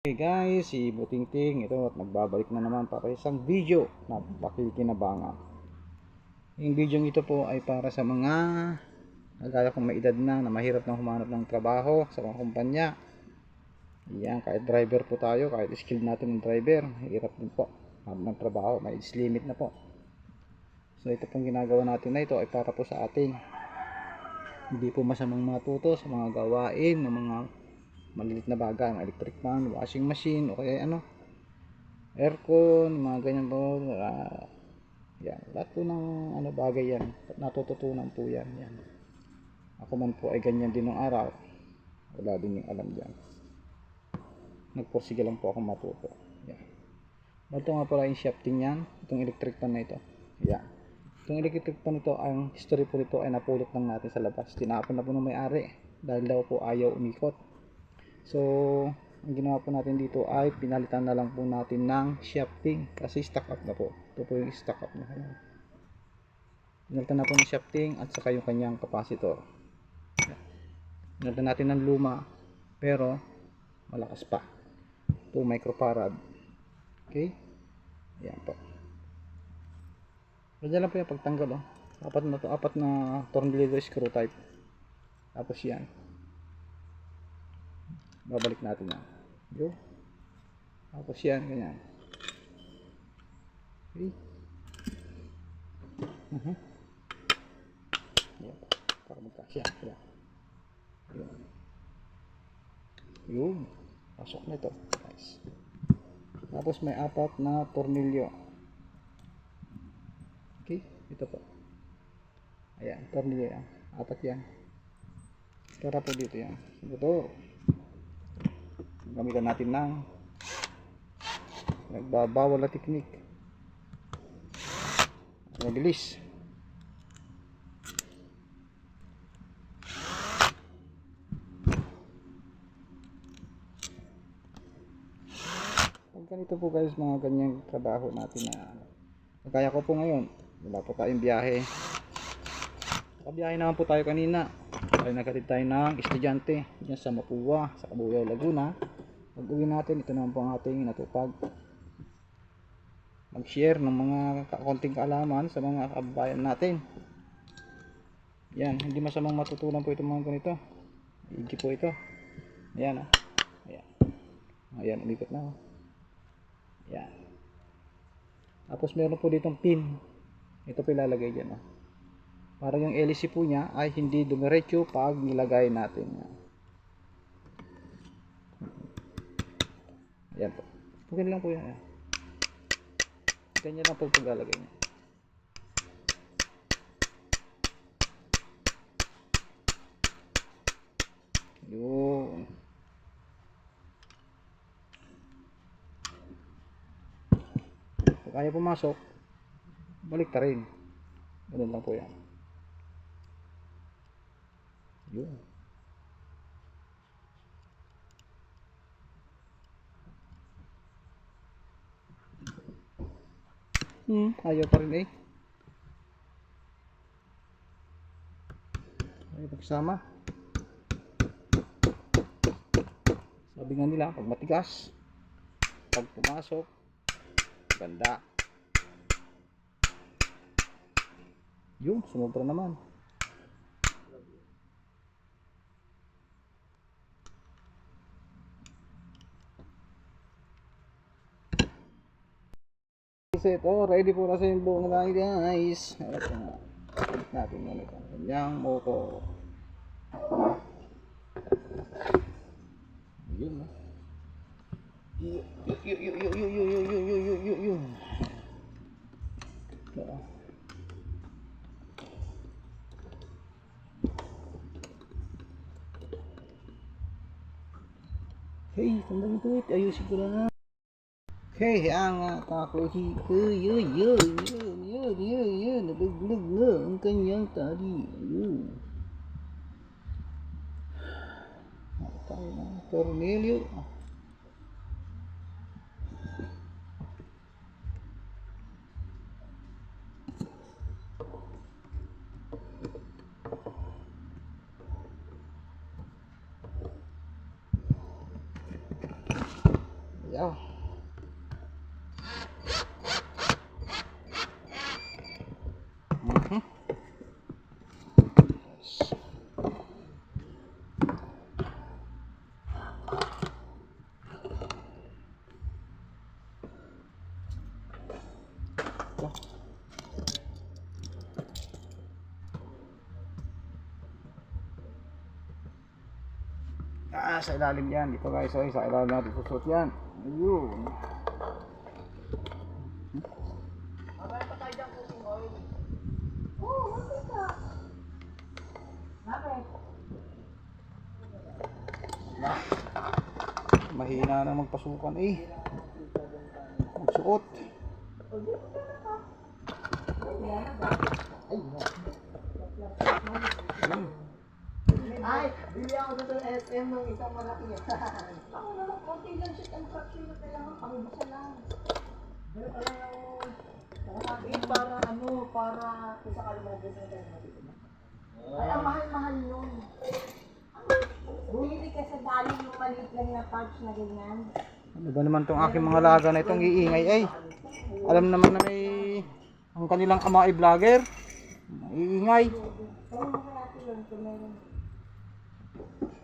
Hey guys, si Butingting ito at nagbabalik na naman para sa isang video na pakikinabangan. Yung video ito po ay para sa mga nagaya kong may edad na na mahirap na humanap ng trabaho sa mga kumpanya. Yan, kahit driver po tayo, kahit skilled natin ng driver, mahirap din po humanap ng trabaho, may age limit na po. So ito pong ginagawa natin na ito ay para po sa atin. Hindi po masamang matuto sa mga gawain ng mga malilit na bagay, mga electric fan, washing machine, o kaya ano, aircon, mga ganyan po, ah, yan, lahat po ng ano bagay yan, natututunan po yan, yan. Ako man po ay ganyan din ng araw, wala din yung alam dyan. Nagpursige lang po ako matuto, yan. Ito nga pala yung shafting yan, itong electric fan na ito, yan. Itong electric fan ito, ang history po nito ay napulot lang natin sa labas, tinapon na po ng may-ari, dahil daw po ayaw umikot. So, ang ginawa po natin dito ay pinalitan na lang po natin ng shafting kasi stock up na po. Ito po yung stock up na kanya. Pinalitan na po ng shafting at saka yung kanyang capacitor. Pinalitan natin ng luma pero malakas pa. 2 microfarad. Okay? Ayan po. Ganyan lang po yung pagtanggal oh. Apat na apat na tornilyo screw type. Tapos yan babalik natin yan. Yo tapos yan ganyan. Okay. Uh -huh. yan para magkasya. Yan yun. Yun pasok na ito. Guys tapos may apat na tornilyo. Okay. Ito po. Ayan tornilyo yan. Apat yan. Para po dito yan. Ito gamitan natin ng nagbabawal na technique mabilis. Pag ganito po guys mga ganyang trabaho natin na kaya ko po ngayon. Wala po tayong biyahe. Nakabiyahe naman po tayo kanina. Ay nagkatid tayo ng estudyante dyan sa Mapua, sa Kabuyaw, Laguna pag uwi natin, ito naman po ang ating natupag. Mag share ng mga konting kaalaman sa mga kababayan natin. Yan, hindi masamang matutunan po itong mga ganito. Igi po ito. Ayan o ayan, ayan umikot na o yan tapos meron po ditong pin. Ito po ilalagay dyan o para yung LC po niya ay hindi dumiretso pag nilagay natin yan po. Ganyan lang po yan ganyan lang po paglalagay niya. Yun. Pag kaya pumasok balik ka rin. Ganun lang po yan. Yun. Hmm, ayaw pa rin eh. Ayaw pagsama. Sabi nga nila, pag matigas, pag pumasok, ganda. Yun, sumobra naman. Set. Oh, ready po na sa yung buong na guys. Harap na. Natin muna ito. Kanyang motor. Yun na. Yun, yun, yun, yun, yun, yun, yun, yun, yun, yun, yun. Ito. Hey, tandang ito. Ayusin ko lang. Okay, ang kakuhi ko, yun, yun, yun, yun, yun, yun, nabaglag na ang kanyang tali. Ayun. Tayo ng tornilyo. Yaw. Mhm. Ah, sa ilalim yan. Dito guys, ay, sa ilalim natin susot yan. Ayun. Na. Mahina na magpasukan eh. Magsuot. Ayun. Ay, bili ako dito ng SM ng isang malaki. ako naman, konti lang siya ang fraction na kailangan pangbusa lang. Pero pala yung para ano, para sakali mo busa tayo natin. Ay, ang mahal-mahal nun. Bumili ka sa dali yung maliit lang na pouch na ganyan. Ano ba naman tong aking mga laga na itong iingay ay? Alam naman na may ang kanilang ama ay vlogger. Iingay. Ka natin yun kung meron. Makita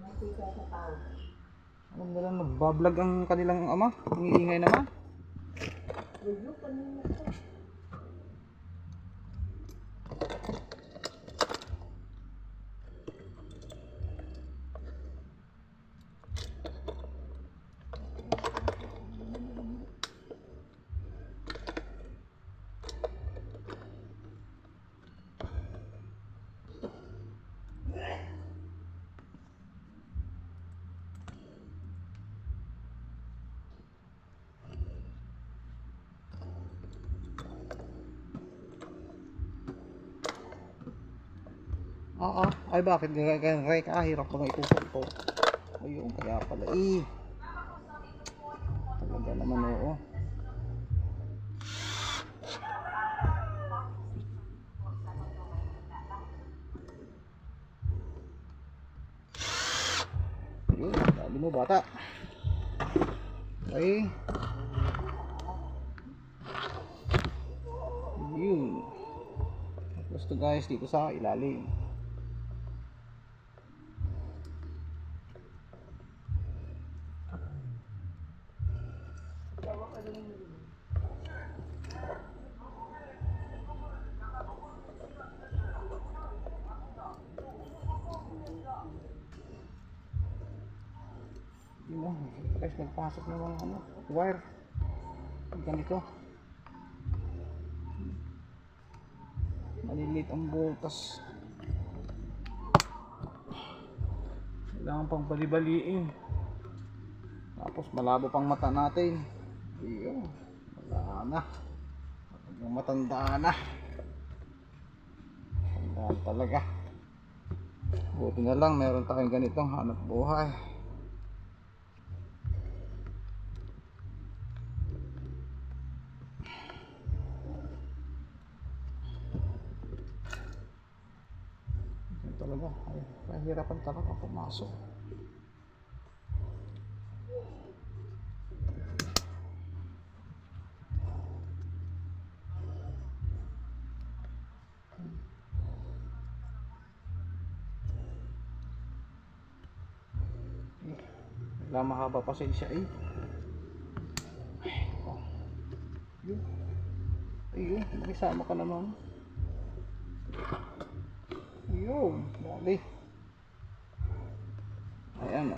sa tao. Alam na lang nagbablog ang kanilang ama. Ang iingay naman. Review kanina to. Oo. Ay bakit kaya kahirap ko na itusok to. Ayun kaya pala eh. Talaga naman oo. Ayun, sabi mo bata. Okay. Yun. Tapos guys dito sa ilalim. Yun lang. Guys, nagpasok na mga ano, wire. Ganito. Maliliit ang butas. Kailangan pang balibaliin. Tapos malabo pang mata natin. Ayun. Wala na. Matanda na. Tandaan talaga. Buti na lang meron tayong ganitong hanap buhay. Yan talaga. Ay, kahirapan talaga pumasok. Wala mahaba pa siya eh. Oh. Yun. Ayun, may sama ka naman. Yun, dali. Ayan.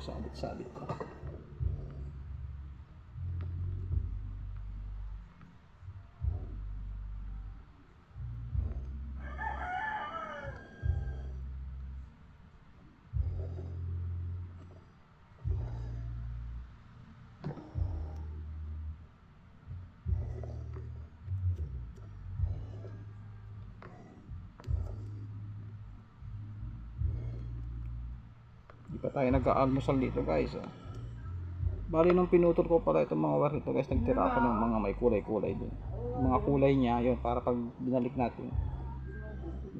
Sabit-sabit ko. Hindi pa tayo nag-aalmusal dito guys. Oh. Bali nung pinutol ko pala itong mga wire ito guys, nagtira ako ng mga may kulay-kulay din. Mga kulay niya, yun, para pag binalik natin,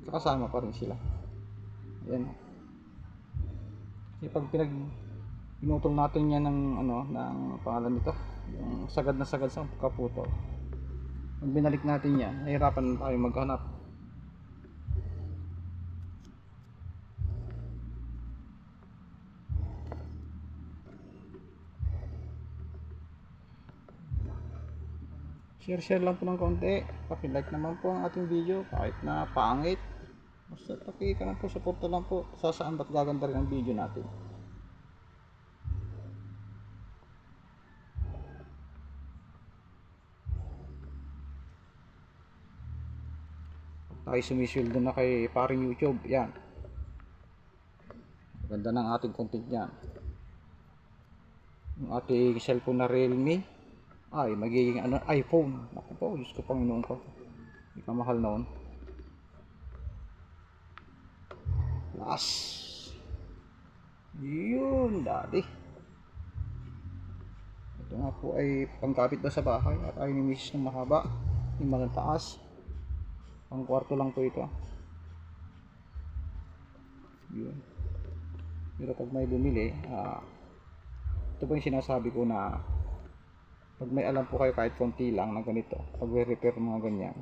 kakasama pa rin sila. Ayan. Kasi pag pinag pinutol natin yan ng ano ng pangalan nito yung sagad na sagad sa kaputo pag binalik natin yan nahirapan tayo maghanap share share lang po ng konti. Paki-like naman po ang ating video kahit na pangit. Basta paki ka lang po suporta lang po. Sa saan ba't gaganda rin ang video natin? Tayo sumisweldo na kay paring YouTube yan. Ganda ng ating content yan. Yung ating cellphone na Realme ay magiging ano iPhone. Naku po Diyos ko Panginoon ko. Hindi ka mahal noon. Last yun daddy. Ito nga po ay pangkapit daw sa bahay at ayaw ni misis ng mahaba yung mga taas. Pang kwarto lang po ito. Yun. Pero pag may bumili ah ito po yung sinasabi ko na pag may alam po kayo kahit konti lang na ganito pag repair mga ganyan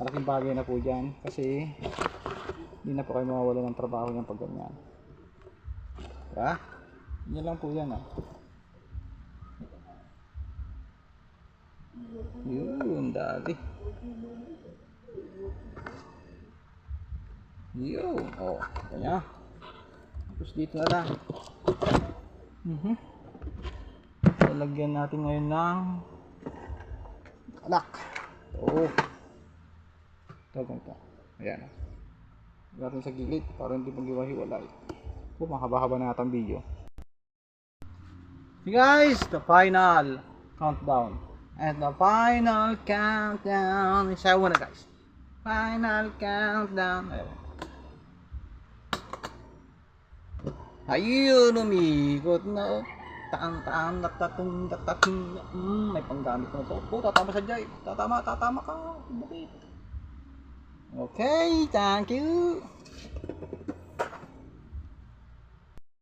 malaking bagay na po dyan kasi hindi na po kayo mawawala ng trabaho ng pag ganyan. Diba? yan lang po yan ah. Yun dali. Yun oh kanya tapos dito na lang. Mhm lalagyan natin ngayon ng alak. Oo. Ito ganito. Ayan. Natin sa gilid para hindi maghiwa-hiwalay. Oh mahaba-haba na natang video. Hey guys the final countdown. And the final countdown. Isawa na guys. Final countdown. Ayun ayun umikot na oh taan taan natatung natatung mm, may panggamit na to po tatama sa jay tatama tatama ka bukit. Okay thank you